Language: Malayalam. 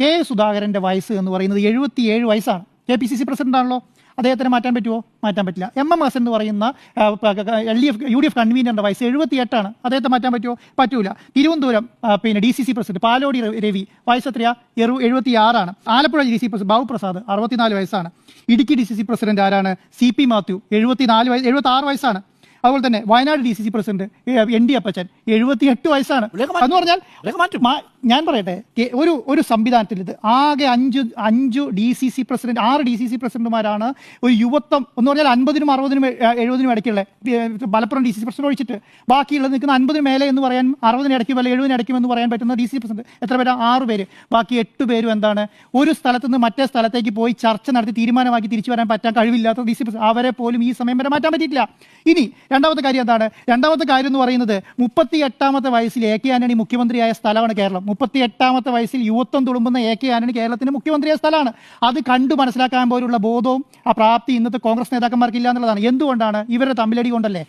കെ സുധാകരന്റെ വയസ്സ് എന്ന് പറയുന്നത് എഴുപത്തിയേഴ് വയസ്സാണ്. കെ പി സി സി പ്രസിഡന്റാണല്ലോ. അദ്ദേഹത്തിന് മാറ്റാൻ പറ്റുമോ മാറ്റാൻ പറ്റില്ല. എം എം എസ് എന്ന് പറയുന്ന L D F U D F കൺവീനറിന്റെ വയസ്സ് എഴുപത്തിയെട്ടാണ്. അദ്ദേഹത്തെ മാറ്റാൻ പറ്റുമോ പറ്റൂല. തിരുവനന്തപുരം പിന്നെ D C C president Palode Ravi വയസ്സ് എത്രയാ? എഴുപത്തി ആറാണ് Alappuzha D C president Babu Prasad അറുപത്തിനാല് വയസ്സാണ്. Idukki D C C president ആരാണ്? സി പി മാത്യു എഴുപത്തിനാല് വയസ്സ് എഴുപത്തി ആറ് വയസ്സാണ്. അതുപോലെ തന്നെ Wayanad D C C president N D Appachan എഴുപത്തിയെട്ട് വയസ്സാണ്. എന്ന് പറഞ്ഞാൽ ഞാൻ പറയട്ടെ ഒരു ഒരു സംവിധാനത്തിൽ ഇത് ആകെ അഞ്ച് അഞ്ചു ഡി സി സി പ്രസിഡന്റ് ആറ് ഡി സി സി പ്രസിഡന്റുമാരാണ് ഒരു യുവത്വം എന്ന് പറഞ്ഞാൽ അൻപതിനും അറുപതിനും എഴുപതിനും ഇടയ്ക്കുള്ള Malappuram D C C president ഒഴിച്ചിട്ട്. ബാക്കിയുള്ളത് നിൽക്കുന്ന അൻപതിന് മേലെ എന്ന് പറയാൻ അറുപതിന് ഇടയ്ക്കും അല്ലെങ്കിൽ എഴുപതിന് ഇടയ്ക്കും എന്ന് പറയാൻ പറ്റുന്ന ഡി സി പ്രസിഡന്റ്. എത്ര പേരാണ് ആറ് പേര്. ബാക്കി എട്ട് പേരും എന്താണ്? ഒരു സ്ഥലത്ത് നിന്ന് മറ്റേ സ്ഥലത്തേക്ക് പോയി ചർച്ച നടത്തി തീരുമാനമാക്കി തിരിച്ചു വരാൻ പറ്റാൻ കഴിവില്ലാത്ത ഡി സി അവരെ പോലും ഈ സമയം വരെ മാറ്റാൻ പറ്റിയിട്ടില്ല. ഇനി രണ്ടാമത്തെ കാര്യം എന്താണ്? രണ്ടാമത്തെ കാര്യം എന്ന് പറയുന്നത് മുപ്പത്തി എട്ടാമത്തെ വയസ്സിൽ എ കെ ആന്റണി മുഖ്യമന്ത്രിയായ സ്ഥലമാണ് കേരളം. മുപ്പത്തി എട്ടാമത്തെ വയസ്സിൽ യുവത്വം തുളുമ്പുന്ന എ കെ ആന്റണി കേരളത്തിന്റെ മുഖ്യമന്ത്രിയായ സ്ഥലമാണ്. അത് കണ്ടു മനസ്സിലാക്കാൻ പോലുള്ള ബോധവും ആ പ്രാപ്തി ഇന്നത്തെ കോൺഗ്രസ് നേതാക്കന്മാർക്ക് ഇല്ല എന്നുള്ളതാണ്. എന്തുകൊണ്ടാണ് ഇവരുടെ തമ്മിലടി കൊണ്ടല്ലേ?